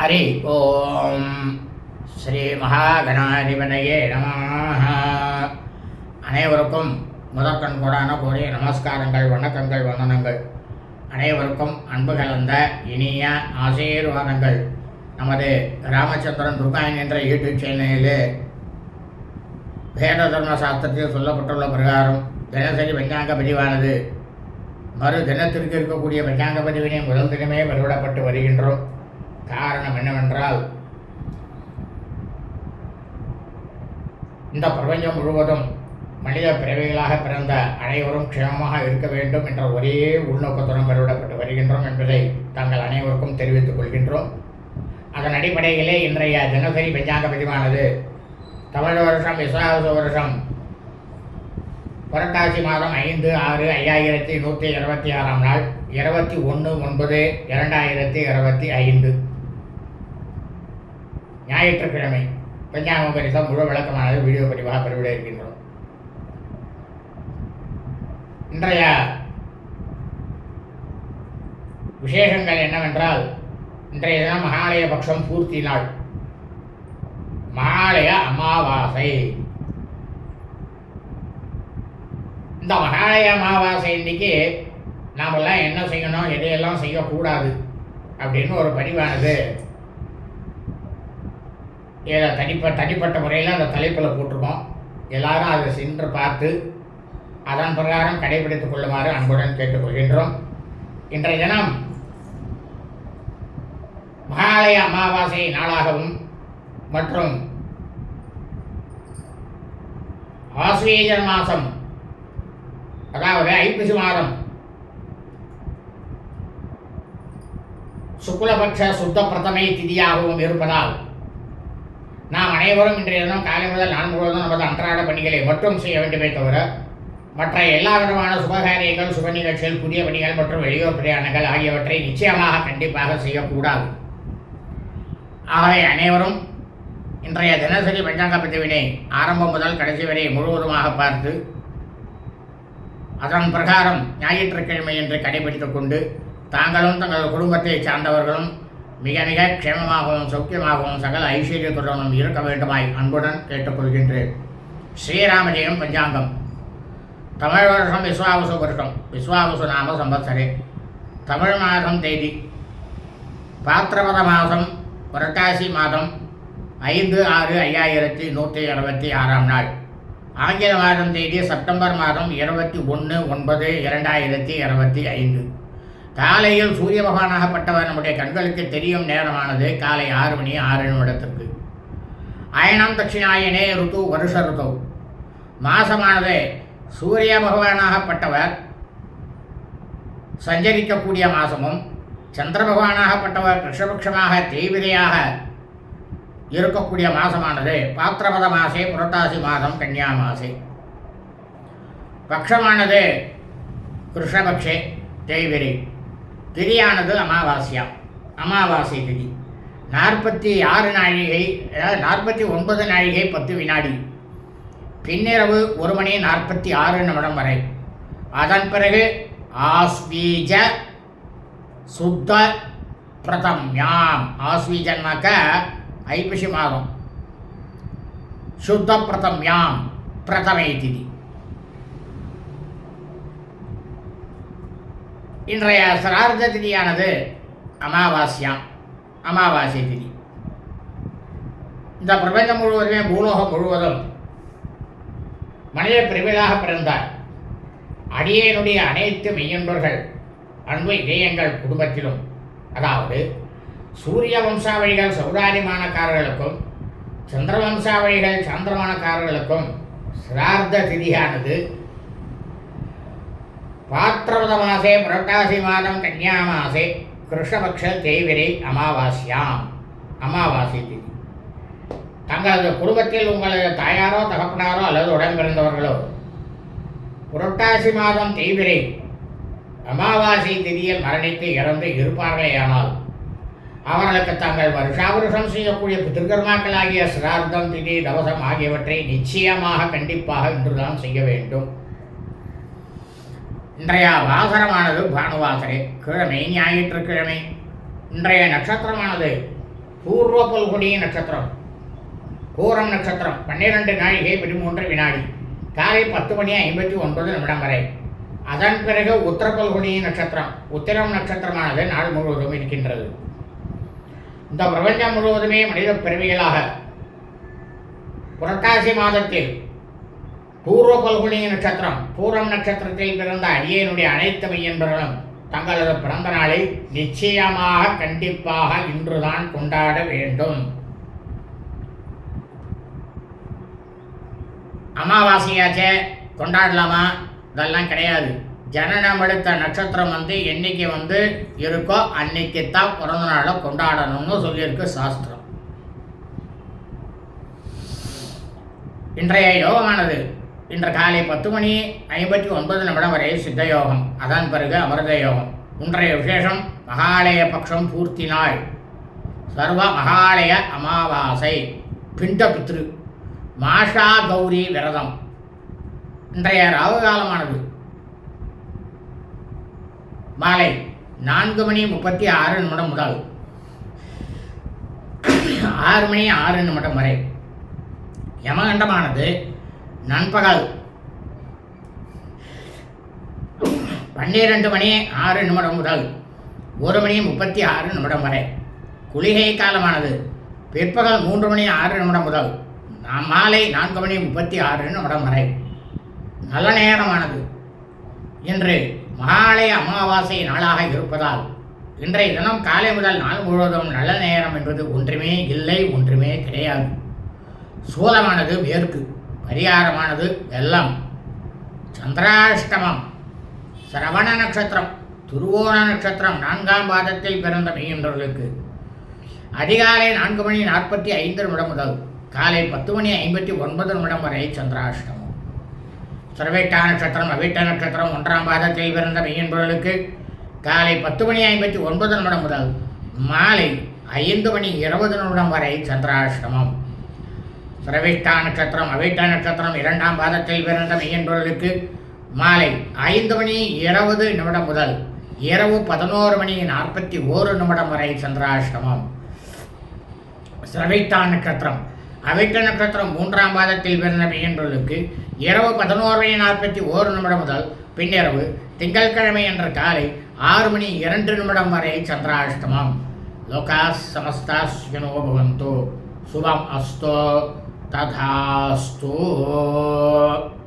ஹரி ஓம் ஸ்ரீ மகாகணாதிபதியே நமः அனைவருக்கும் முதற்கண் கூடான கூடிய நமஸ்காரங்கள் வணக்கங்கள் வந்தனங்கள் அனைவருக்கும் அன்பு கலந்த இனிய ஆசீர்வாதங்கள். நமது ராமச்சந்திரன் துர்காயன் என்ற யூடியூப் சேனலில் வேத தர்ம சாஸ்திரத்தில் சொல்லப்பட்டுள்ள பிரகாரம் தினசரி வெஞ்சாங்க பதிவானது. மறு தினத்திற்கு இருக்கக்கூடிய வெஞ்சாங்க பதிவினை முதல் தினமே வெளிவிடப்பட்டு வருகின்றோம். காரணம் என்னவென்றால் இந்த பிரபஞ்சம் முழுவதும் மனித பிறவிகளாக பிறந்த அனைவரும் க்ஷேமமாக இருக்க வேண்டும் என்ற ஒரே உள்நோக்கத்துடன் வருடப்பட்டு வருகின்றோம் என்பதை தாங்கள் அனைவருக்கும் தெரிவித்துக் கொள்கின்றோம். அதன் அடிப்படையிலே இன்றைய தினசரி பஞ்சாங்க பதிவானது தமிழ் வருஷம் விசாவச வருஷம் புரட்டாசி மாதம் ஐந்து ஆறு ஐயாயிரத்தி நூற்றி இருபத்தி ஆறாம் நாள் இருபத்தி ஒன்று ஒன்பது இரண்டாயிரத்தி இருபத்தி ஐந்து. ஞாயிற்றுக்கிழமை. பஞ்சாங்க பரிசம் முழு விளக்கமானது வீடியோ பதிவாக பெருவிட இருக்கின்றோம். இன்றைய விசேஷங்கள் என்னவென்றால் இன்றைய தினம் மகாலய பட்சம் பூர்த்தி நாள். மகாலய அமாவாசை. இந்த மகாலய அமாவாசை இன்னைக்கு நாமெல்லாம் என்ன செய்யணும் எதையெல்லாம் செய்யக்கூடாது அப்படின்னு ஒரு பதிவானது. ஏதோ தனிப்பட்ட தனிப்பட்ட முறையில் அந்த தலைப்பில் போட்டிருக்கோம். எல்லாரும் அதை சென்று பார்த்து அதன் பிரகாரம் கடைபிடித்துக் கொள்ளுமாறு அன்புடன் கேட்டுக்கொள்கின்றோம். இன்றைய தினம் மகாலய அமாவாசை நாளாகவும் மற்றும் ஆசிரியர் மாதம் அதாவது ஐப்பசி மாதம் சுக்லபக்ஷ சுத்த பிரதமை திதியாகவும் இருப்பதால் அனைவரும் இன்றைய தினம் காலை முதல் நான் முழுவதும் நமது அன்றாட பணிகளை மட்டும் செய்ய வேண்டுமே தவிர மற்ற எல்லா விதமான சுபகாரியங்கள் சுப நிகழ்ச்சிகள் புதிய பணிகள் மற்றும் வெளியூர் பிரயாணங்கள் ஆகியவற்றை நிச்சயமாக கண்டிப்பாக செய்யக்கூடாது. ஆகவே அனைவரும் இன்றைய தினசரி பஞ்சாங்க பதிவினை ஆரம்பம் முதல் கடைசி வரை முழுவதுமாக பார்த்து அதன் பிரகாரம் ஞாயிற்றுக்கிழமை என்று கடைபிடித்துக் கொண்டு தாங்களும் தங்கள் குடும்பத்தை சார்ந்தவர்களும் மிக மிக க்ஷேமமாகவும் சௌக்கியமாகவும் சகல ஐஸ்வர்யத்துடனும் இருக்க வேண்டுமாய் அன்புடன் கேட்டுக்கொள்கின்றேன். ஸ்ரீராமஜெயம் பஞ்சாங்கம். தமிழ் வருஷம் விஸ்வாவசு வருஷம் விஸ்வாவசு நாம சம்பத்சரே. தமிழ் மாதம் தேதி. பாத்திரபத மாதம் புரட்டாசி மாதம் ஐந்து ஆறு ஐயாயிரத்தி நூற்றி இருபத்தி ஆறாம் நாள். ஆங்கில மாதம் தேதி செப்டம்பர் மாதம் இருபத்தி ஒன்று ஒன்பது இரண்டாயிரத்தி இருபத்தி ஐந்து. காலையில் சூரிய பகவானாகப்பட்டவர் நம்முடைய கண்களுக்கு தெரியும் நேரமானது காலை ஆறு மணி ஆறு நிமிடத்திற்கு அயனம் தட்சிணாயனே ருத்து வருஷ ருத்து. மாசமானது சூரிய பகவானாகப்பட்டவர் சஞ்சரிக்கக்கூடிய மாசமும் சந்திர பகவானாகப்பட்டவர் கிருஷ்ணபக்ஷமாக தெய்விதையாக இருக்கக்கூடிய மாசமானது பாத்திரபத மாசே புரட்டாசி மாதம் கன்னியா மாசே. பக்ஷமானது கிருஷ்ணபக்ஷே தேய்விரை திதியானது அமாவாசையா? அமாவாசை திதி. நாற்பத்தி ஆறு நாழிகை அதாவது நாற்பத்தி ஒன்பது நாழிகை பத்து வினாடி. பின்னிரவு ஒரு மணி நாற்பத்தி ஆறு நிமிடம் வரை. அதன் பிறகு ஆஸ்வீஜ சுத்த பிரதம்யாம் ஆஸ்வீஜன்னாக்க ஐப்பசி மாதம். சுத்த பிரதம்யாம் பிரதமை திதி. இன்றைய சிரார்த்த திதியானது அமாவாசியாம் அமாவாசை திதி. இந்த பிரபஞ்சம் முழுவதுமே பூலோகம் முழுவதும் மனித பிரிவிலாக பிறந்தார். அடியேனுடைய அனைத்து மெய்யன்பர்கள் அன்பு இதயங்கள் குடும்பத்திலும் அதாவது சூரிய வம்சாவழிகள் சௌதாரிமானக்காரர்களுக்கும் சந்திர வம்சாவழிகள் சாந்திரமானக்காரர்களுக்கும் சிரார்த்த திதியானது பாத்திரவத மாசே புரட்டாசி மாதம் கன்யா மாசே கிருஷ்ணபக்ஷ தேய்விரை அமாவாஸ்யாம் அமாவாசை திதி தங்களது குடும்பத்தில் உங்களது தாயாரோ தகப்பனாரோ அல்லது உடன்பிறந்தவர்களோ புரட்டாசி மாதம் தேய்பிரை அமாவாசை திதியில் மரணித்து இறந்து இருப்பார்களேயானால் அவர்களுக்கு தங்கள் வருஷா வருஷம் செய்யக்கூடிய பித்திருக்கர்மாக்களாகிய சிரார்த்தம் திதி தவசம் ஆகியவற்றை நிச்சயமாக கண்டிப்பாக இன்றுதான் செய்ய வேண்டும். இன்றைய வாசனமானது பானுவாசரே. கிழமை ஞாயிற்றுக்கிழமை. இன்றைய நட்சத்திரமானது பூர்வ பல்குடி நட்சத்திரம். பூரம் நட்சத்திரம். பன்னிரண்டு நாழிகை பதிமூன்று வினாடி. காலை பத்து மணி ஐம்பத்தி ஒன்பது நிமிடம் வரை. அதன் பிறகு உத்தர நட்சத்திரம். உத்திரம் நட்சத்திரமானது நாள் முழுவதும் இருக்கின்றது. இந்த பிரபஞ்சம் முழுவதுமே மனித பிறவிகளாக புரட்டாசி மாதத்தில் பூர்வ பல்குனி நட்சத்திரம். பூரம் நட்சத்திரத்தில் பிறந்த அடியனுடைய அனைத்து மையன்பர்களும் தங்களது பிறந்த நாளை நிச்சயமாக கண்டிப்பாக இன்றுதான் கொண்டாட வேண்டும். அமாவாசையாச்சே கொண்டாடலாமா? இதெல்லாம் கிடையாது. ஜனனம் எடுத்த நட்சத்திரம் வந்து என்னைக்கு வந்து இருக்கோ அன்னைக்கு தான் பிறந்த நாளை கொண்டாடணும்னு சொல்லியிருக்கு சாஸ்திரம். இன்றைய யோகமானது இன்று காலை பத்து மணி ஐம்பத்தி ஒன்பது நிமிடம் வரை சித்த யோகம். அதன் பிறகு அமிர்த யோகம். இன்றைய விசேஷம் மகாலய பக்ஷம் பூர்த்தி நாள். சர்வ மகாலய அமாவாசை. பிண்ட பித்ரு. மாஷா கௌரி விரதம். இன்றைய ராகு காலமானது மாலை நான்கு மணி முப்பத்தி ஆறு நிமிடம் முதல் ஆறு மணி ஆறு நிமிடம் வரை. யமகண்டமானது நண்பகல். பன்னிரண்டு மணி ஆறு நிமிடம் முதல் ஒரு மணி முப்பத்தி ஆறு நிமிடம் வரை. குளிகை காலமானது. பிற்பகல் மூன்று மணி ஆறு நிமிடம் முதல் மாலை நான்கு மணி முப்பத்தி ஆறு நிமிடம் வரை. நல்ல நேரமானது. இன்று மகாலய அமாவாசை நாளாக இருப்பதால் இன்றைய தினம் காலை முதல் நாள் முழுவதும் நல்ல நேரம் என்பது ஒன்றுமே இல்லை ஒன்றுமே கிடையாது. சூலமானது மேற்கு பரிகாரமானது வெள்ளம். சந்திராஷ்டமம். சிரவண நட்சத்திரம். துருவோண நட்சத்திரம். நான்காம் பாதத்தில் பிறந்த மெய்யன்றவர்களுக்கு. அதிகாலை நான்கு மணி நாற்பத்தி ஐந்து நிமிடம் முதல் காலை பத்து மணி ஐம்பத்தி ஒன்பது நிமிடம் வரை சந்திராஷ்டமம். சிறவேட்டா நட்சத்திரம் அவிட்ட நட்சத்திரம் ஒன்றாம் பாதத்தில் பிறந்த மெய்யன்பர்களுக்கு காலை பத்து மணி ஐம்பத்தி ஒன்பது நிமிடம் முதல் மாலை ஐந்து மணி இருபது நிமிடம் வரை சந்திராஷ்டமம். சிரவிஷ்டா நட்சத்திரம் அவிட்ட நட்சத்திரம் இரண்டாம் பாதத்தில் பிறந்த மெய்யன்பர்களுக்கு மாலை ஐந்து மணி இருபது நிமிடம் முதல் இரவு பதினோரு மணி நாற்பத்தி ஓரு நிமிடம் வரை சந்திராஷ்டமம். சிரவித்தா நட்சத்திரம் அவிட்ட நட்சத்திரம் மூன்றாம் பாதத்தில் பிறந்த மெய்யன்பர்களுக்கு இரவு பதினோரு மணி நாற்பத்தி ஓரு நிமிடம் முதல் பின்னிரவு திங்கட்கிழமை என்ற காலை ஆறு மணி இரண்டு நிமிடம் வரை சந்திராஷ்டமம். லோகா சமஸ்தா பவந்தோ. சுபம் அஸ்தோ. 但他做。